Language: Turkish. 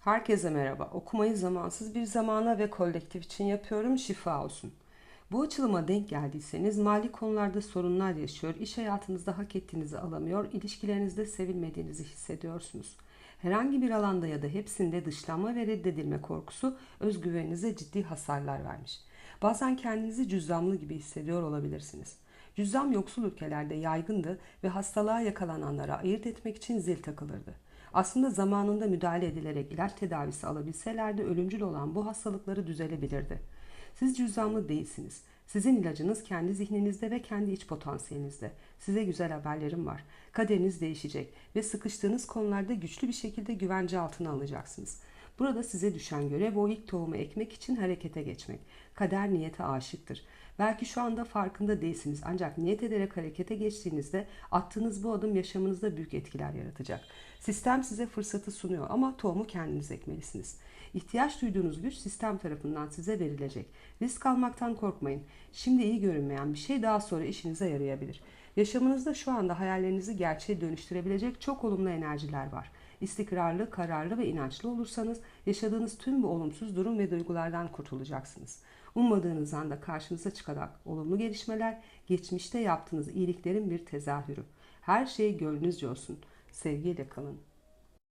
Herkese merhaba. Okumayı zamansız bir zamana ve kolektif için yapıyorum. Şifa olsun. Bu açılıma denk geldiyseniz mali konularda sorunlar yaşıyor, iş hayatınızda hak ettiğinizi alamıyor, ilişkilerinizde sevilmediğinizi hissediyorsunuz. Herhangi bir alanda ya da hepsinde dışlanma ve reddedilme korkusu özgüveninize ciddi hasarlar vermiş. Bazen kendinizi cüzdanlı gibi hissediyor olabilirsiniz. Cüzdan yoksul ülkelerde yaygındı ve hastalığa yakalananlara ayırt etmek için zil takılırdı. Aslında zamanında müdahale edilerek ilaç tedavisi alabilselerdi ölümcül olan bu hastalıkları düzelebilirdi. Siz cüzdanlı değilsiniz. Sizin ilacınız kendi zihninizde ve kendi iç potansiyelinizde. Size güzel haberlerim var. Kaderiniz değişecek ve sıkıştığınız konularda güçlü bir şekilde güvence altına alacaksınız. Burada size düşen görev o ilk tohumu ekmek için harekete geçmek. Kader niyete aşıktır. Belki şu anda farkında değilsiniz ancak niyet ederek harekete geçtiğinizde attığınız bu adım yaşamınızda büyük etkiler yaratacak. Sistem size fırsatı sunuyor ama tohumu kendiniz ekmelisiniz. İhtiyaç duyduğunuz güç sistem tarafından size verilecek. Risk almaktan korkmayın. Şimdi iyi görünmeyen bir şey daha sonra işinize yarayabilir. Yaşamınızda şu anda hayallerinizi gerçeğe dönüştürebilecek çok olumlu enerjiler var. İstikrarlı, kararlı ve inançlı olursanız yaşadığınız tüm bu olumsuz durum ve duygulardan kurtulacaksınız. Ummadığınız anda karşınıza çıkacak olumlu gelişmeler geçmişte yaptığınız iyiliklerin bir tezahürü. Her şey gönlünüzce olsun. Sevgiyle kalın.